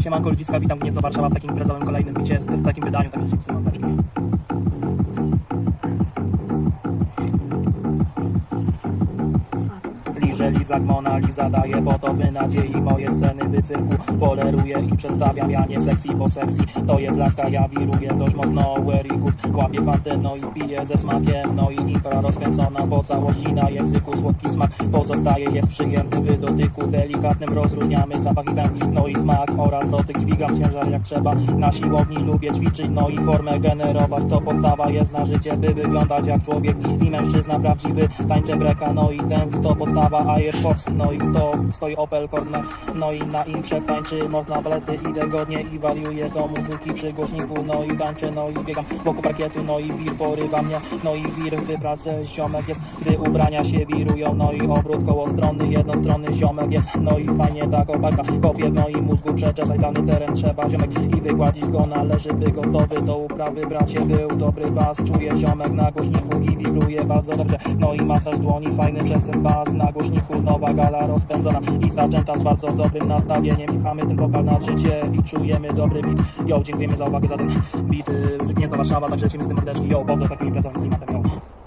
Siemanko ludziska, witam Gniezdo Warszawa w takim imprezowym kolejnym bicie, w takim wydaniu, także ci mordeczki. Liże Lizak, Mona Liza daje potowy nadziei Moje sceny wycyrku poleruję i przedstawiam Ja nie sexy, bo sexy to jest laska Ja wiruję dość mocno, very good Łapię fantę, no i piję ze smakiem No i impra rozkręcona po całości Na języku słodki smak pozostaje Jest przyjemny w dotyku. Delikatnym Rozróżniamy zapach i węch, no i smak Oraz dotyk. Dźwigam ciężar jak trzeba Na siłowni lubię ćwiczyć, no i formę generować. To podstawa jest na życie, by wyglądać jak człowiek I mężczyzna prawdziwy, tańczę breka No i ten to podstawa Air Force No i sto, stoi Opel Corner No i na imprze tańczy można balety Idę godnie i wariuję do muzyki przy głośniku No i tańczę, no i biegam wokół parkietu No i wir porywa mnie, no i wir w pracy Ziomek jest, gdy ubrania się wirują No i obrót koło strony, jednostronny ziomek jest No i fajnie ta koparka kopie w moim mózgu Przeczesaj dany teren trzeba ziomek I wygładzić go należy, by gotowy do uprawy Bracie był dobry bas, czuję ziomek na głośniku I wibruje bardzo dobrze, no i masaż dłoni Fajny przez ten bas. Na głośniku Nowa gala rozpędzona. I zaczęta z bardzo dobrym nastawieniem. Pchamy ten pokal na życie i czujemy dobry beat. Yo, dziękujemy za uwagę za ten beat. Y, Gniezdo Warszawa, także lecimy z tym mordeczki Yo, pozdro z takim imprezowym klimatem, yo